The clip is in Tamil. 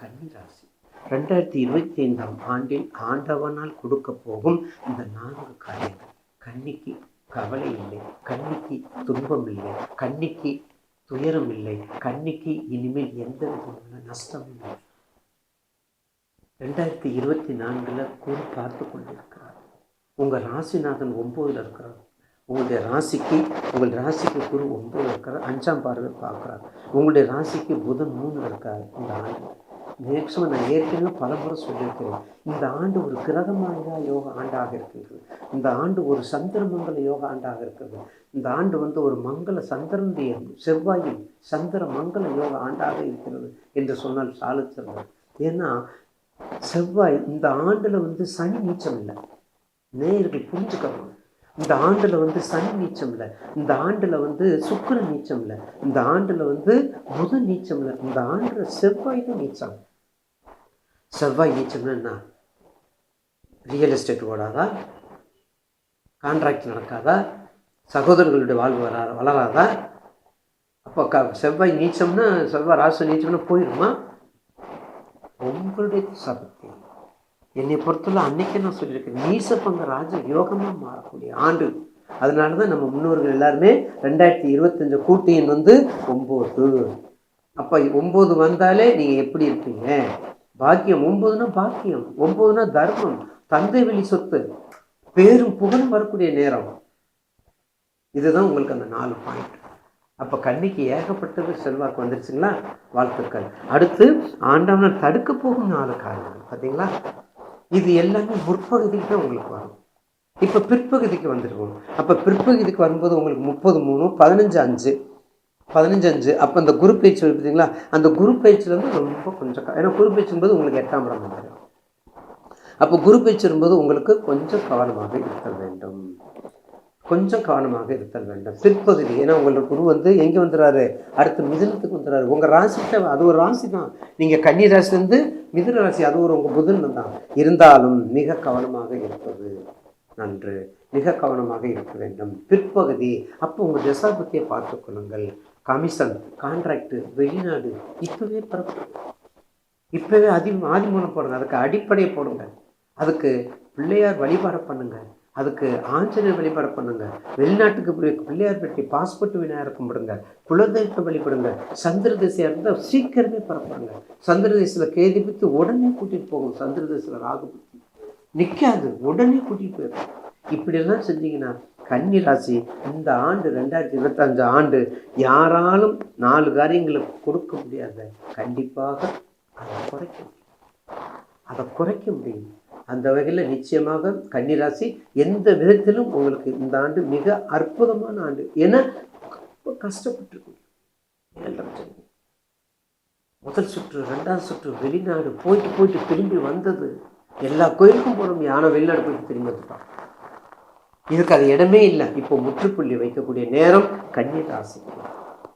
கன்னிராசி. ரெண்டாயிரத்தி இருபத்தி ஐந்தாம் ஆண்டில் ஆண்டவனால் கொடுக்க போகும் இந்த நான்கு காரியங்கள். கன்னிக்கு கவலை இல்லை கன்னிக்கு துன்பம் இல்லை கன்னிக்கு துயரம் இல்லை கன்னிக்கு இனிமேல் எந்த விதமான நஷ்டம் இல்லை. ரெண்டாயிரத்தி இருபத்தி நான்குல குரு பார்த்து கொண்டிருக்கிறார். உங்கள் ராசிநாதன் ஒம்போதில் இருக்கிறார். உங்களுடைய ராசிக்கு உங்கள் ராசிக்கு குரு ஒன்பது இருக்கிறார். அஞ்சாம் பார்வை பார்க்குறார். உங்களுடைய ராசிக்கு புதன் மூணு இருக்கார். இந்த ஆண்டு மேக்ஸிமம் நான் ஏற்கனவே பல முறை சொல்லியிருக்கிறேன். இந்த ஆண்டு ஒரு கிரகமாயா யோக ஆண்டாக இருக்கிறது. இந்த ஆண்டு ஒரு சந்திரமங்கல யோக ஆண்டாக இருக்கிறது. இந்த ஆண்டு வந்து ஒரு மங்கள சந்திரனுடைய செவ்வாயில் சந்திர மங்கள யோக ஆண்டாக இருக்கிறது என்று சொன்னால் சாலு ஏன்னா செவ்வாய் இந்த ஆண்டில் வந்து சனி நீச்சம் இல்லை. நேயர்கள் புரிஞ்சுக்கணும். இந்த ஆண்டில் வந்து சனி நீச்சம் இந்த ஆண்டில் வந்து சுக்கர நீச்சம் இந்த ஆண்டில் வந்து புத நீச்சம் இந்த ஆண்டில் செவ்வாய் தான் நீச்சம். செவ்வாய் நீச்சம்னா என்ன? Real estate ஓடாதா? கான்ட்ராக்ட் நடக்காதா? சகோதரர்களுடைய வாழ்வு வரா வளராதா? அப்போ க செவ்வாய் நீச்சம்னா செவ்வாய் ராசு நீச்சம்னா போயிடுமா உங்களுடைய சபத்தி. என்னை பொறுத்தவரை அன்னைக்கு நான் சொல்லியிருக்கேன். நீசப்பங்க ராஜ யோகமாக மாறக்கூடிய ஆண்டு. அதனால தான் நம்ம முன்னோர்கள் எல்லாருமே ரெண்டாயிரத்தி இருபத்தஞ்சு கூட்டியின் வந்து ஒம்பது அப்போ ஒம்பது வந்தாலே நீங்கள் எப்படி இருப்பீங்க? பாக்கியம். ஒம்பதுனா பாக்கியம். ஒம்பதுனா தர்மம். தந்தை வெளி சொத்து. பேரும் புகழும் வரக்கூடிய நேரம். இதுதான் உங்களுக்கு அந்த நாலு பாயிண்ட் அப்போ கண்ணிக்கு ஏகப்பட்டது செல்வாக்கு வந்துருச்சுங்களா? வாழ்த்துக்கள். அடுத்து ஆண்டவனை தடுக்க போகும் நாலு காரணங்கள் பார்த்தீங்களா இது எல்லாமே முற்பகுதிக்கு தான் உங்களுக்கு வரும். இப்போ பிற்பகுதிக்கு வந்துருக்கும். அப்போ பிற்பகுதிக்கு வரும்போது உங்களுக்கு முப்பது மூணு பதினஞ்சு அஞ்சு. பதினஞ்சு அஞ்சு. அப்போ அந்த குரு பேச்சு பார்த்தீங்களா அந்த குரு பேச்சுலேருந்து ரொம்ப கொஞ்சம் க- ஏன்னா குரு பேச்சும்போது உங்களுக்கு எட்டாம் இடம் வந்துடும் அப்போ குரு பேச்சு வரும்போது உங்களுக்கு கொஞ்சம் கவனமாக இருக்க வேண்டும். கொஞ்சம் கவனமாக இருத்தல் வேண்டும். பிற்பகுதி ஏன்னா உங்களோட குரு வந்து எங்கே வந்துடுறாரு அடுத்து மிதுனத்துக்கு வந்துடுறாரு உங்கள் ராசிட்ட அது ஒரு ராசி தான் நீங்கள் கன்னி ராசிலேருந்து மிதுன ராசி அது ஒரு உங்கள் புதன் தான். இருந்தாலும் மிக கவனமாக இருப்பது நன்று. மிக கவனமாக இருக்க வேண்டும். பிற்பகுதி அப்போ உங்கள் தசாபத்தியை பார்த்துக்கொள்ளுங்கள் கமிஷன் கான்ட்ராக்டு வெளிநாடு இப்போவே பிறப்பு இப்போவே அதி ஆதிமூலம் போடுங்க. அதுக்கு அடிப்படையை போடுங்க. அதுக்கு பிள்ளையார் வழிபாடு பண்ணுங்கள் அதுக்கு ஆஞ்சநேயர் வழிபாடு பண்ணுங்க. வெளிநாட்டுக்கு போய் பிள்ளையார் பெட்டி பாஸ்போர்ட் விநாயகர் கும்பிடுங்க குலதெய்வத்தை வழிபடுங்க. சந்திர திசையாக இருந்தால் சீக்கிரமே பரப்புறாங்க சந்திர திசையில் கேதி பித்து உடனே கூட்டிகிட்டு போகும் சந்திர திசையில் ராகு நிற்காது உடனே கூட்டிகிட்டு போயிடும் இப்படியெல்லாம் செஞ்சீங்கன்னா கன்னி ராசி இந்த ஆண்டு ரெண்டாயிரத்தி இருபத்தஞ்சு ஆண்டு யாராலும் நாலு காரியங்களை கொடுக்க முடியாத கண்டிப்பாக அதை குறைக்க முடியும். அதை குறைக்க முடியும். அந்த வகையில் நிச்சயமாக கன்னிராசி எந்த விதத்திலும் உங்களுக்கு இந்த ஆண்டு மிக அற்புதமான ஆண்டு. ஏன்னா ரொம்ப கஷ்டப்பட்டிருக்கும். ஏழரை முதல் சுற்று ரெண்டாவது சுற்று வெளிநாடு போயிட்டு போயிட்டு திரும்பி வந்தது. எல்லா கோயிலுக்கும் போகிறோம் யானை வெளிநாடு போயிட்டு திரும்பி வந்துட்டான். இதுக்கு அது இடமே இல்லை. இப்போ முற்றுப்புள்ளி வைக்கக்கூடிய நேரம் கன்னி